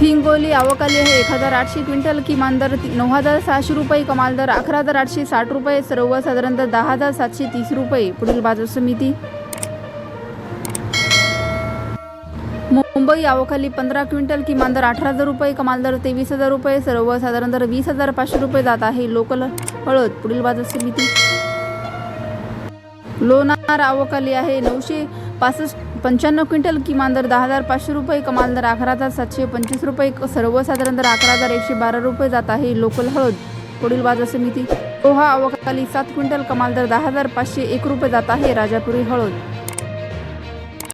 हिंगोली आवकाली आहे. एक हजार आठशे क्विंटल किमान दर नऊ हजार सहाशे रुपये कमाल दर अकरा हजार आठशे साठ रुपये सर्वसाधारण दर दहा हजार सातशे तीस रुपये. पुढील बाजार समिती. मुंबई आवखाली पंधरा क्विंटल किमान दर अठरा हजार रुपये कमाल दर तेवीस हजार रुपये सर्वसाधारण दर वीस हजार पाचशे रुपये जात आहे. लोकल हळद. पुढील बाजार समिती. लोणार आवकाली आहे नऊशे पासष्ट पंच्याण्णव क्विंटल किमान दर दहा हजार पाचशे रुपये कमाल दर अकरा हजार सातशे पंचवीस रुपये सर्वसाधारण दर अकरा हजार एकशे बारा रुपये जात आहे. लोकल हळद पुढील बाजार समिती पोहा अवकाली सात क्विंटल कमाल दर दहा हजार पाचशे एक रुपये जात आहे. राजापुरी हळद